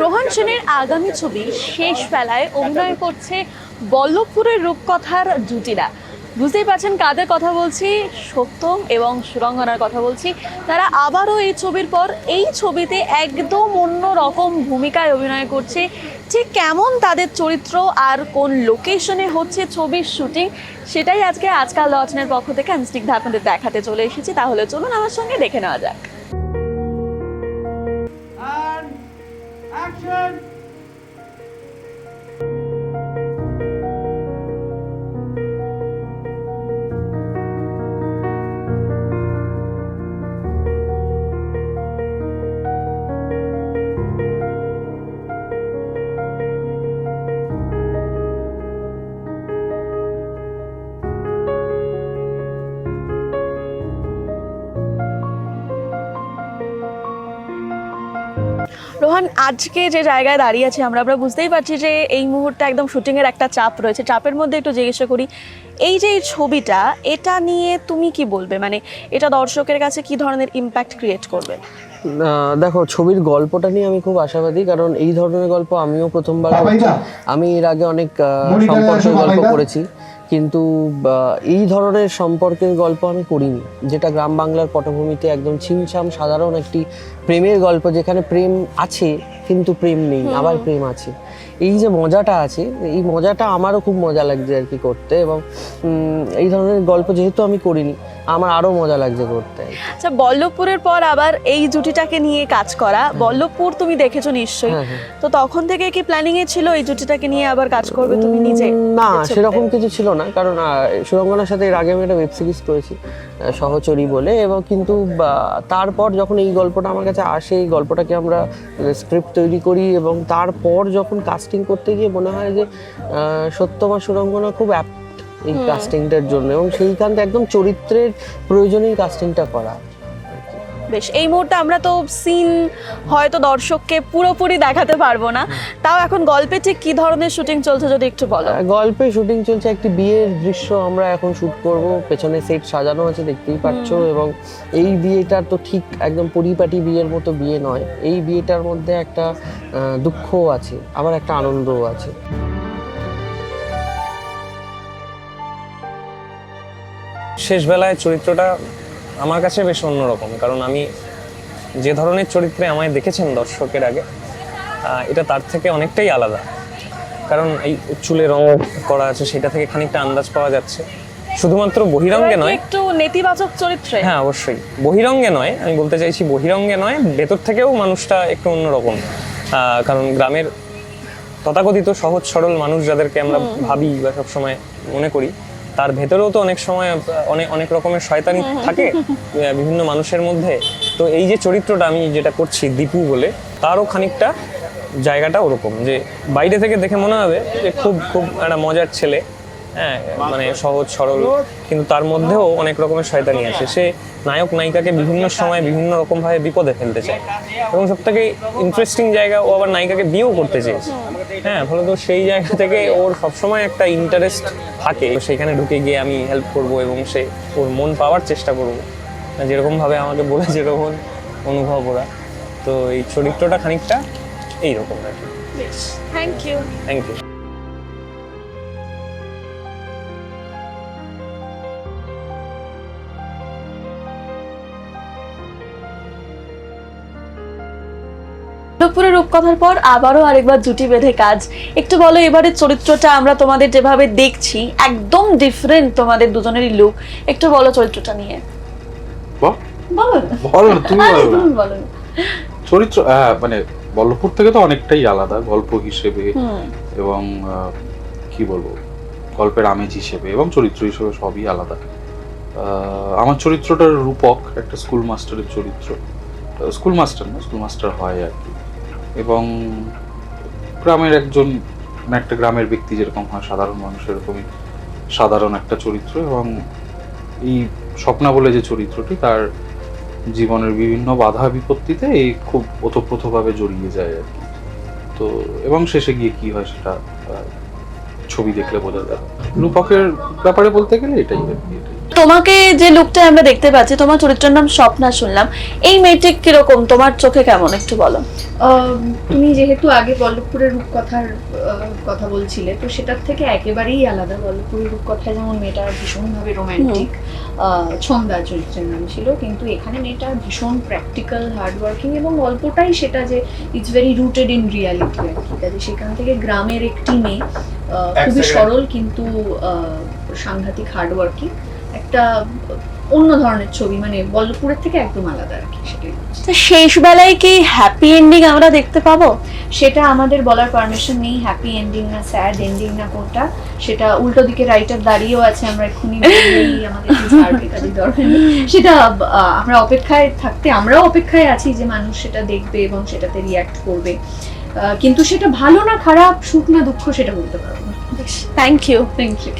রোহন সেনের আগামী ছবি শেষ বেলায় অভিনয় করছে বল্লভপুরের রূপকথার জুটিরা। বুঝতেই পারছেন কাদের কথা বলছি? সত্যম এবং সুরঙ্গনার কথা বলছি। তারা আবারও এই ছবির পর এই ছবিতে একদম অন্য রকম ভূমিকায় অভিনয় করছে। ঠিক কেমন তাদের চরিত্র আর কোন লোকেশনে হচ্ছে ছবির শুটিং সেটাই আজকে আজকাল দর্শনের পক্ষ থেকে আমি স্নিগ্ধা আপনাদের দেখাতে চলে এসেছি। তাহলে চলুন আমার সঙ্গে দেখে নেওয়া যাক। Action! রোহান আজকে যে জায়গায় দাঁড়িয়ে আছে আমরা আমরা বুঝতেই পারছি যে এই মুহূর্তে একদম শুটিংয়ের একটা চাপ রয়েছে। চাপের মধ্যে একটু জিজ্ঞাসা করি এই যে ছবিটা এটা নিয়ে তুমি কি বলবে? মানে এটা দর্শকের কাছে কি ধরনের ইম্প্যাক্ট ক্রিয়েট করবে? দেখো ছবির গল্পটা নিয়ে আমি খুব আশাবাদী কারণ এই ধরনের গল্প আমিও প্রথমবার আমি এর আগে অনেক আহ, সম্পর্কের গল্প করেছি। কিন্তু এই ধরনের সম্পর্কের গল্প আমি করিনি। যেটা গ্রাম বাংলার পটভূমিতে একদম ছিমছাম সাধারণ একটি প্রেমের গল্প যেখানে প্রেম আছে কিন্তু প্রেম নেই আবার প্রেম আছে। এই যে মজাটা আছে এই মজাটা আমারও খুব মজা লাগছে আর কি করতে এবং এই ধরনের গল্প যেহেতু আমি করিনি আমার আরও মজা লাগছে করতে। আচ্ছা বল্লভপুরের পর আবার এই জুটিটাকে নিয়ে কাজ করা। বল্লভপুর তুমি দেখেছ নিশ্চয়ই। হ্যাঁ, হ্যাঁ। তো তখন থেকে কি প্ল্যানিং এ ছিল এই জুটিটাকে নিয়ে আবার কাজ করবে তুমি নিজে? না সেরকম কিছু ছিল না কারণ সুরঙ্গনার সাথে এর আগে আমি একটা ওয়েব সিরিজ করেছি সহচরী বলে এবং কিন্তু তারপর যখন এই গল্পটা আমার কাছে আসে এই গল্পটাকে আমরা স্ক্রিপ্ট তৈরি করি এবং তারপর যখন কাস্টিং করতে গিয়ে মনে হয় যে সত্যমা সুরঙ্গনা খুব এই কাস্টিংটার জন্য এবং সেইখানটা একদম চরিত্রের প্রয়োজনেই কাস্টিংটা করা। বেশ এই মুহূর্তে আমরা তো সিন হয়তো দর্শককে পুরোপুরি দেখাতে পারব না। তাও এখন গল্পে ঠিক কি ধরনের শুটিং চলছে যদি একটু বলো? গল্পে শুটিং চলছে একটি বিয়ের দৃশ্য আমরা এখন শুট করব। পেছনে সেট সাজানো আছে দেখতেই পাচ্ছ এবং এই বিয়েটা তো ঠিক একদম পরিপাটি বিয়ের মতো বিয়ে নয়। এই বিয়েটার মধ্যে একটা দুঃখও আছে আবার একটা আনন্দও আছে। শেষ বেলায় চরিত্রটা আমার কাছে বেশ অন্যরকম কারণ আমি যে ধরনের চরিত্রে আমায় দেখেছেন দর্শকের আগে এটা তার থেকে অনেকটাই আলাদা। কারণ এই চুলে রং করা আছে সেটা থেকে খানিকটা আন্দাজ পাওয়া যাচ্ছে। শুধুমাত্র বহিরঙ্গে নয় একটু নেতিবাচক চরিত্রে? হ্যাঁ অবশ্যই। বহিরঙ্গে নয় আমি বলতে চাইছি বহিরঙ্গে নয় ভেতর থেকেও মানুষটা একটু অন্যরকম। কারণ গ্রামের তথাকথিত সহজ সরল মানুষ যাদেরকে আমরা ভাবি বা সবসময় মনে করি তার ভেতরেও তো অনেক সময় অনেক অনেক রকমের শয়তানি থাকে বিভিন্ন মানুষের মধ্যে। তো এই যে চরিত্রটা আমি যেটা করছি দীপু বলে তারও খানিকটা জায়গাটা ওরকম যে বাইরে থেকে দেখে মনে হবে যে খুব খুব একটা মজার ছেলে। হ্যাঁ মানে সহজ সরল কিন্তু তার মধ্যেও অনেক রকমের শয়তানি আছে। সে নায়ক নায়িকাকে বিভিন্ন সময় বিভিন্ন রকম ভাবে বিপদে ফেলতে চায়। এবং সব থেকে ইন্টারেস্টিং জায়গা ও আবার নায়িকাকে বিয়েও করতে চেয়েছে। হ্যাঁ ফলত সেই জায়গা থেকে ওর সবসময় একটা ইন্টারেস্ট থাকে। তো সেখানে ঢুকে গিয়ে আমি হেল্প করব এবং সে ওর মন পাওয়ার চেষ্টা করব। যেরকম ভাবে আমাকে বলে যেরকম অনুভব ওরা। তো এই চরিত্রটা খানিকটা এইরকম আর কি। থ্যাংক ইউ থ্যাংক ইউ দুপুরের রূপকথার পর আবারও আরেকবার জুটি বেঁধে কাজ। একটু বলো এবারের চরিত্রটা আমরা তোমাদের যেভাবে দেখছি একদম ডিফারেন্ট তোমাদের দুজনেরই লুক একটু বলো চরিত্রটা নিয়ে। বলো। বলো। তুমি বলো। চরিত্র মানে বল্লভপুর থেকে তো অনেকটাই আলাদা গল্প হিসেবে এবং কি বলব গল্পের আমেজ হিসেবে এবং চরিত্র হিসেবে সবই আলাদা। আহ, আমার চরিত্রটার রূপক একটা স্কুল মাস্টারের চরিত্র। স্কুল মাস্টার না স্কুল মাস্টার হয় আর কি। এবং গ্রামের একজন মানে একটা গ্রামের ব্যক্তি যেরকম হয়, সাধারণ মানুষ এরকমই সাধারণ একটা চরিত্র এবং এই স্বপ্না বলে যে চরিত্রটি তার জীবনের বিভিন্ন বাধা বিপত্তিতে এই খুব ওতপ্রোতভাবে জড়িয়ে যায় আর কি। তো এবং শেষে গিয়ে কি হয় সেটা ছবি দেখলে বোঝা যায় রূপকের ব্যাপারে বলতে গেলে এটাই আর কি, এটাই। তোমাকে যে লুকটা আমরা দেখতে পাচ্ছি তোমার চরিত্রের নাম স্বপ্না শুনলাম। এই মেয়েটি কীরকম? তোমার চোখে কেমন? একটু বলো। আহ, তুমি যেহেতু আগে বল্লভপুরের রূপকথার আহ, কথা বলছিলে তো সেটার থেকে একেবারেই আলাদা। বল্লভপুরের রূপকথায় যেমন মেয়েটা ভীষণভাবে রোমান্টিক ছন্দা চরিত্রের নাম ছিল কিন্তু এখানে মেয়েটা ভীষণ প্র্যাকটিক্যাল হার্ডওয়ার্কিং এবং গল্পটাই সেটা যে it's very rooted in reality আর কি। কাজে সেখান থেকে গ্রামের একটি মেয়ে আহ, খুবই সরল কিন্তু আহ, সাংঘাতিক হার্ডওয়ার্কিং একটা অন্য ধরনের ছবি মানে বল্লভপুরের থেকে একদম আলাদা আর কি সেটাই তো শেষ বেলায় কি হ্যাপি এন্ডিং আমরা দেখতে পাবো? সেটা আমাদের বলার পারমিশন নেই হ্যাপি এন্ডিং না স্যাড এন্ডিং না কোনটা সেটা উল্টো দিকে রাইটার দাঁড়িয়েও আছে আমরা এক্ষুনি আমাদের দরকার সেটা আমরা অপেক্ষায় থাকতে আমরাও অপেক্ষায় আছি যে মানুষ সেটা দেখবে এবং সেটাতে রিয়াক্ট করবে। কিন্তু সেটা ভালো না খারাপ সুখ না দুঃখ সেটা বলতে পারব না। Thank you thank you